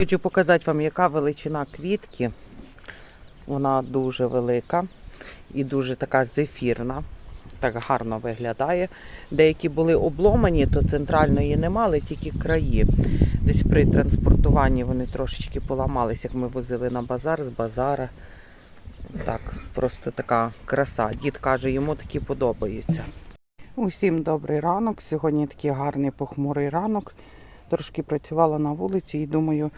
Хочу показати вам, яка величина квітки. Вона дуже велика і дуже така зефірна. Так гарно виглядає. Деякі були обломані, то центральної не мали, тільки краї. Десь при транспортуванні вони трошечки поламались, як ми возили на базар з базара. Так, просто така краса. Дід каже, йому такі подобаються. Усім добрий ранок. Сьогодні такий гарний похмурий ранок. Трошки працювала на вулиці і думаю,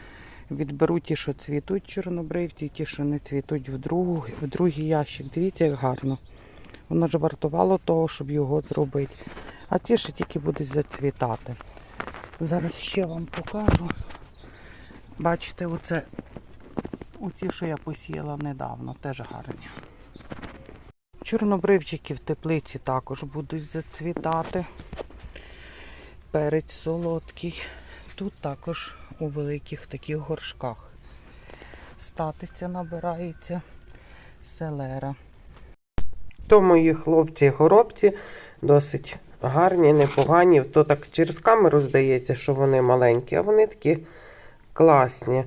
відберу ті, що цвітуть чорнобривці, ті, що не цвітуть в, другу, в другий ящик. Дивіться, як гарно. Воно ж вартувало того, щоб його зробити. А ті ще тільки будуть зацвітати. Зараз ще вам покажу. Бачите, оце оці, що я посіяла недавно, теж гарні. Чорнобривчики в теплиці також будуть зацвітати. Перець солодкий. Тут також у великих таких горшках. Статиця набирається селера. То мої хлопці-горобці досить гарні, непогані. То так через камеру здається, що вони маленькі, а вони такі класні.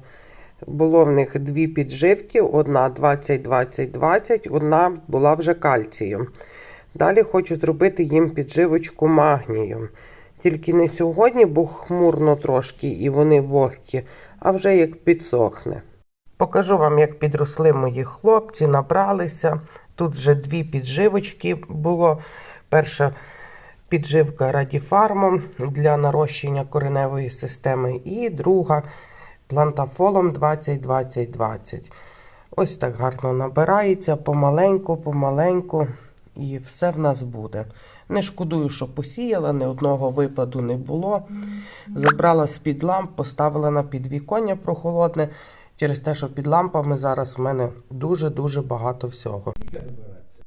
Було в них дві підживки: одна 20-20-20, одна була вже кальцієм. Далі хочу зробити їм підживочку магнієм. Тільки не сьогодні, бо хмурно трошки і вони вогкі, а вже як підсохне. Покажу вам, як підросли мої хлопці, набралися. Тут вже дві підживочки було. Перша підживка радіфармом для нарощення кореневої системи, і друга плантафолом 20-20-20. Ось так гарно набирається, помаленьку, помаленьку, і все в нас буде. Не шкодую, що посіяла, ні одного випаду не було. Забрала з-під ламп, поставила на підвіконня прохолодне, через те, що під лампами зараз в мене дуже-дуже багато всього.